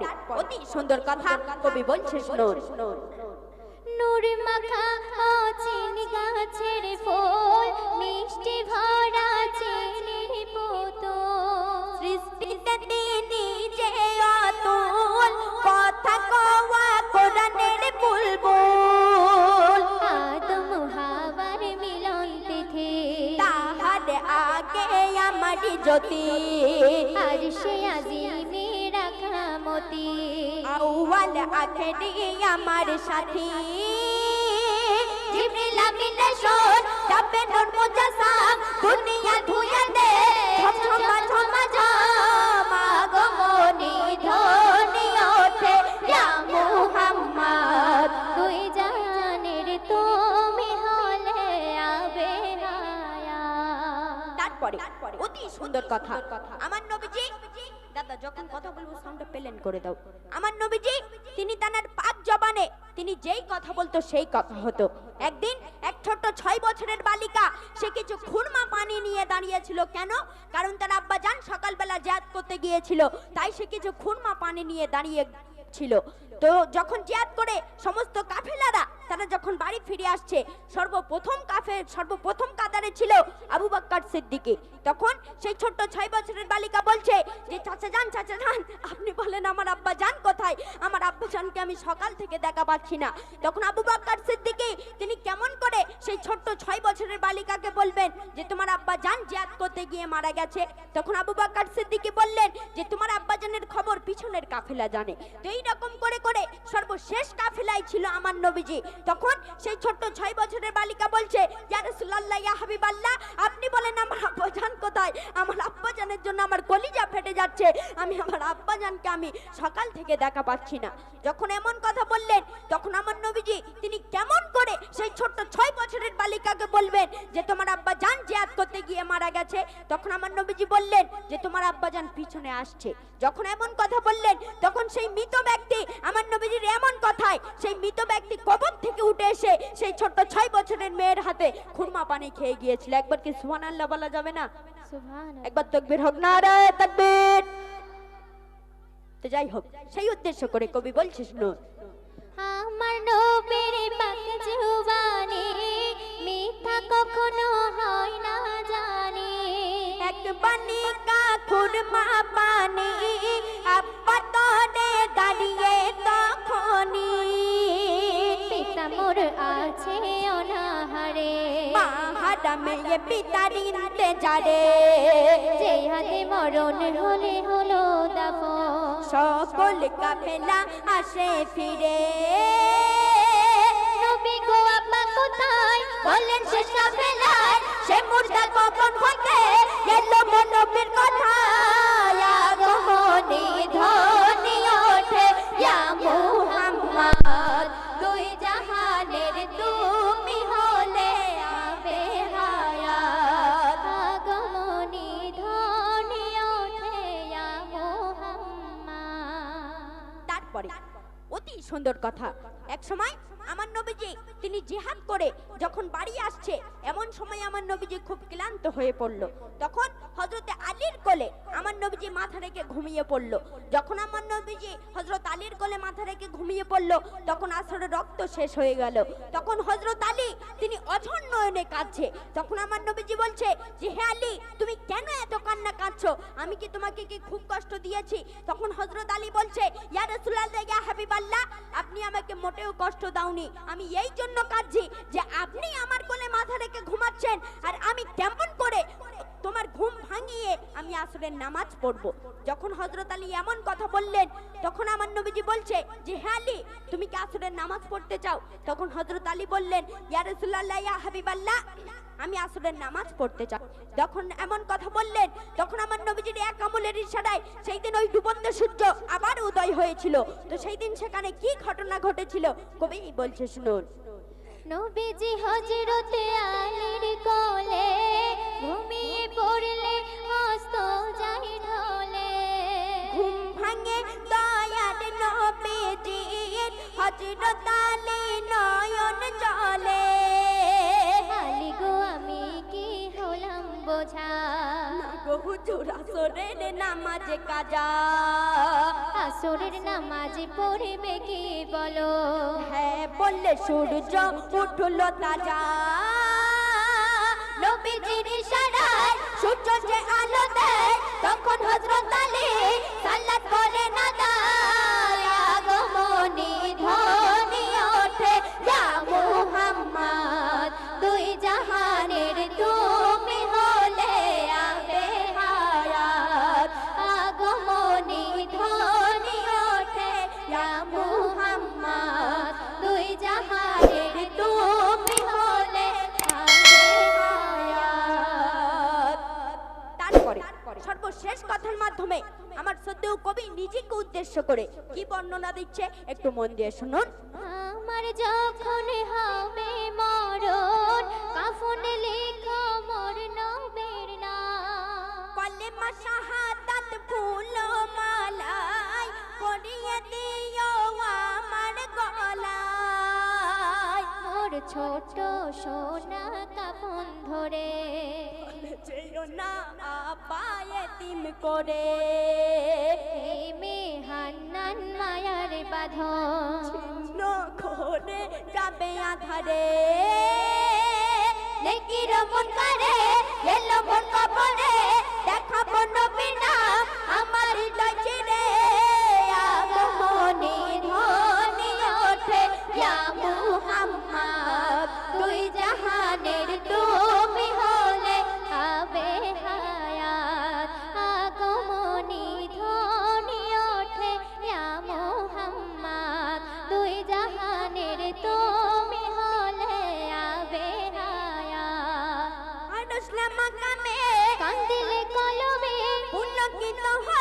তারপরে অতি সুন্দর কথা কবি বলছে শুনুন নূর মাখা চিনি গাছের ফুল মিষ্টি ভরা চিনির বোতল সৃষ্টিতে তিনি যে অতুল কথা কওয়া কোরআনের বুলবুল। আদম হাওয়ার মিলন তিথি। তাহার আগে আমার জ্যোতি। আর সে আজিমে মতি। আউয়াল আখেরি আমার সাথী। জিবরিল আমিন শোন তবে নূর মুজাসসাম দুনিয়া ধুয়ে দে ঝমঝমা ঝমা ঝমা গো মনি। ধ্বনি ওঠে ইয়া মুহাম্মদ। দুই জাহানের তুমি হলে আবে তারপরে অতি সুন্দর কথা। আমার নবীজি দাদা, যখন কথা বলব সাউন্ডটা পেলেন করে দাও। আমার নবীজি, তিনি তানার পাক জবানে, তিনি যেই কথা বলতো, সেই কথা হতো। একদিন এক ছোট্ট ছয় বছরের বালিকা, সে কিছু খুরমা পানি নিয়ে দাঁড়িয়েছিল। কেন? কারণ তার আব্বা যান সকালবেলা জাত করতে গিয়েছিল। তাই সে কিছু খুরমা পানি নিয়ে দাঁড়িয়ে ছিল। তো যখন জিয়াদ করে সমস্ত কাফেলারা, তারা যখন বাড়ি ফিরে আসছে, সর্বপ্রথম কাফে, সর্বপ্রথম কাদারে ছিল আবু বাক্কার সিদ্দিকে। তখন সেই ছোট্ট ছয় বছরের বালিকা বলছে যে, চাচা যান চাচা যান, আপনি বলেন আমার আব্বা যান কোথায়? আমার আব্বা যানকে আমি সকাল থেকে দেখা পাচ্ছি না। তখন আবু বাক্কার সিদ্দিকী বালিকাকে বলবেন যে তোমার আব্বা জান জিয়াদ করতে গিয়ে মারা গেছে। তখন আবু বাক্কার সিদ্দিকী বললেন যে তোমার আব্বা জানের খবর পিছনের কাফেলা জানে। তো এই রকম করে করে সর্বশেষ কাফেলাই ছিল আমার নবীজি। তখন সেই ছোট্ট ছয় বছরের বালিকা বলছে, ইয়া রাসূলুল্লাহ, ইয়া হাবিবাল্লাহ, আপনি বলেন আমার আব্বা জান কোথায়? আমার আব্বা জানের জন্য আমার কলিজা ফেটে যাচ্ছে। আমি আমার আব্বা জানকে আমি সকাল থেকে দেখা পাচ্ছি না। যখন এমন কথা বললেন, তখন আমার নবীজি, তিনি কেমন করে সেই ছোট্ট ছয় বলবেন যে তোমার আব্বা জান জিয়াদ করতে গিয়ে মারা গেছে। তখন আমার নবীজি বললেন যে তোমার আব্বা জান পিছনে আসছে। যখন এমন কথা বললেন তখন সেই মৃত ব্যক্তি আমার নবীজির এমন কথায় সেই মৃত ব্যক্তি কবর থেকে উঠে এসে সেই ছোট্ট ছয় বছরের মেয়ের হাতে খুরমা পানি খেয়ে গিয়েছিল। একবার কি সুবহানাল্লাহ বলা যাবে না? একবার তকবীর হোক না রে তকবীর। তো যাই হোক সেই উদ্দেশ্য করে কবি বলছিস আমার নবীর পানি তোরে দাঁড়িয়ে তখনি পিতা মোর আছে অনাহারে। মাহারা মেয়ে পিতার ইন্তেজারে। যে হাতে মরণ হলে হলো দাফন। সকল কাফেলা আসে ফিরে। সুন্দর কথা। এক সময় আমার নবীজি, তিনি জিহাদ করে যখন বাড়ি আসছে, এমন সময় আমার নবীজি খুব ক্লান্ত হয়ে পড়ল। তখন হজরতে আলীর কোলে আমার নবীজি মাথা রেখে ঘুমিয়ে পড়ল। যখন আমার নবীজি হজরত আলীর কোলে মাথা রেখে ঘুমিয়ে পড়ল, তখন আসরে রক্ত শেষ হয়ে গেল। তখন হজরত আলী, তিনি অঝর নয়নে কাঁদছে। তখন আমার নবীজি বলছে, যে হে আলী, তুমি কেন এত কান্না কাঁদছো? আমি কি তোমাকে কি খুব কষ্ট দিয়েছি? তখন হজরত আলী বলছে, ইয়া রাসূলুল্লাহ, ইয়া আপনি আমাকে কষ্ট দাওনি। আমি এই জন্য কাঁদছি যে আপনি আমার কোলে মাথা রেখে ঘুমাচ্ছেন আর আমি কেমন করে তোমার ঘুম ভাঙিয়ে আমি আসরের নামাজ পড়ব। যখন হজরত আলী এমন কথা বললেন, তখন আমার নবীজি বলছে যে হ্যাঁ আলী তুমি কি আসরের নামাজ পড়তে চাও? তখন হজরত আলী বললেন, ইয়া রাসূলুল্লাহ, ইয়া হাবিবাল্লাহ, আমি আসরের নামাজ পড়তে চাই। যখন এমন কথা বললেন, তখন আমার নবীজির এক আমলের ইশারায় সেই দিন ওই ডুবন্ত সূর্য আবার উদয় হয়েছিল। তো সেই দিন সেখানে কি ঘটনা ঘটেছিল? কবি বলছে, শুনুন। নবীজি হজরতে আলীর কোলে ঘুমিয়ে নবীজির নয়ন জলে আলী গো আমি কি হলাম বোঝা? গো হুজুর আসরের নামাজে কাজা। আসরের নামাজ পড়বে কি বলো? হ্যাঁ বললে সূর্য উঠল তাজা। নবীজির ইশারায় সূর্য যে আলো দেয় তখন হযরত আলী সালাত করে না নিজেকে উদ্দেশ্য করে। কি বর্ণনা দিচ্ছে? একটু মন দিয়ে শুনুন। আমার যখন হবে মরণ কাফন লেখো মোর নবের নাম। কলেমা শাহাদাত ফুল মালাই পরিয়ে দিও আমার গলায়। মোর ছোট সোনা কাফন ধরে। যেও না আপায়ে তিম করে। বাঁধন ছিন্ন করে যাবে আধারে। নেকির মন করে এলো মন কবরে দেখাবো নবীর নাম। know.